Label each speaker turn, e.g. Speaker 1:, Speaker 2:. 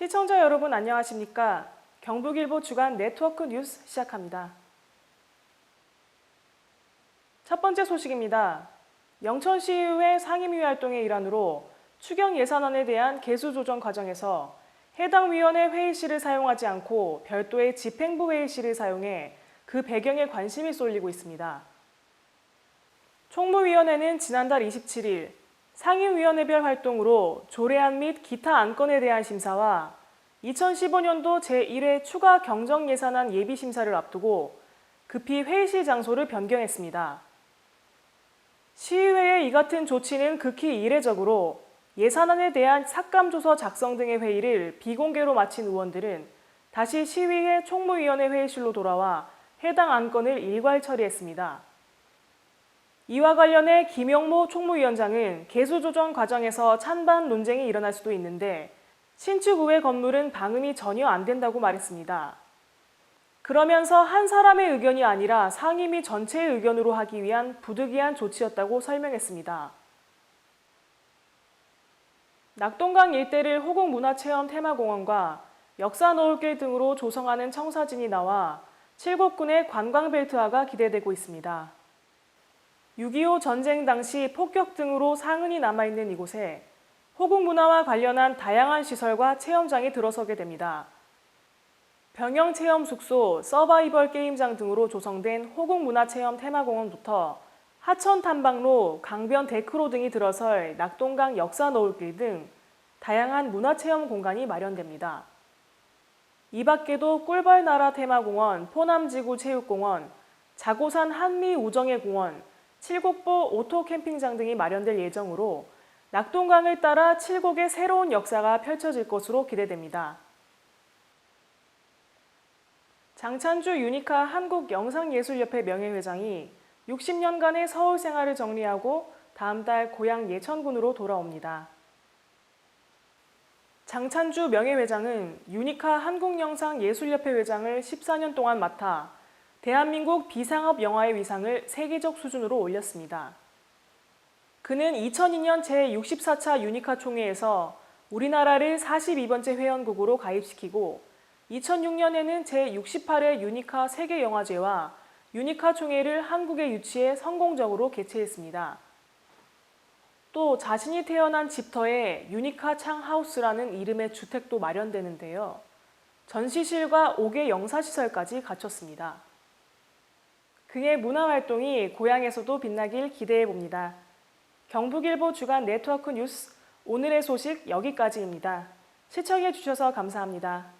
Speaker 1: 시청자 여러분 안녕하십니까? 경북일보 주간 네트워크 뉴스 시작합니다. 첫 번째 소식입니다. 영천시의회 상임위 활동의 일환으로 추경 예산안에 대한 개수 조정 과정에서 해당 위원회 회의실을 사용하지 않고 별도의 집행부 회의실을 사용해 그 배경에 관심이 쏠리고 있습니다. 총무위원회는 지난달 27일 상임위원회별 활동으로 조례안 및 기타 안건에 대한 심사와 2015년도 제1회 추가 경정 예산안 예비 심사를 앞두고 급히 회의실 장소를 변경했습니다. 시의회의 이 같은 조치는 극히 이례적으로 예산안에 대한 삭감조서 작성 등의 회의를 비공개로 마친 의원들은 다시 시의회 총무위원회 회의실로 돌아와 해당 안건을 일괄 처리했습니다. 이와 관련해 김영모 총무위원장은 개수 조정 과정에서 찬반 논쟁이 일어날 수도 있는데 신축 의회 건물은 방음이 전혀 안 된다고 말했습니다. 그러면서 한 사람의 의견이 아니라 상임위 전체의 의견으로 하기 위한 부득이한 조치였다고 설명했습니다. 낙동강 일대를 호국문화체험 테마공원과 역사 노을길 등으로 조성하는 청사진이 나와 칠곡군의 관광벨트화가 기대되고 있습니다. 6.25 전쟁 당시 폭격 등으로 상흔이 남아있는 이곳에 호국 문화와 관련한 다양한 시설과 체험장이 들어서게 됩니다. 병영 체험 숙소, 서바이벌 게임장 등으로 조성된 호국 문화 체험 테마공원부터 하천 탐방로, 강변 데크로 등이 들어설 낙동강 역사 노을길 등 다양한 문화 체험 공간이 마련됩니다. 이 밖에도 꿀벌나라 테마공원, 포남지구 체육공원, 자고산 한미 우정의 공원, 칠곡보 오토 캠핑장 등이 마련될 예정으로 낙동강을 따라 칠곡의 새로운 역사가 펼쳐질 것으로 기대됩니다. 장찬주 유니카 한국영상예술협회 명예회장이 60년간의 서울 생활을 정리하고 다음 달 고향 예천군으로 돌아옵니다. 장찬주 명예회장은 유니카 한국영상예술협회 회장을 14년 동안 맡아 대한민국 비상업 영화의 위상을 세계적 수준으로 올렸습니다. 그는 2002년 제64차 유니카 총회에서 우리나라를 42번째 회원국으로 가입시키고 2006년에는 제68회 유니카 세계영화제와 유니카 총회를 한국에 유치해 성공적으로 개최했습니다. 또 자신이 태어난 집터에 유니카 창하우스라는 이름의 주택도 마련되는데요. 전시실과 5개 영사시설까지 갖췄습니다. 그의 문화 활동이 고향에서도 빛나길 기대해 봅니다. 경북일보 주간 네트워크 뉴스 오늘의 소식 여기까지입니다. 시청해 주셔서 감사합니다.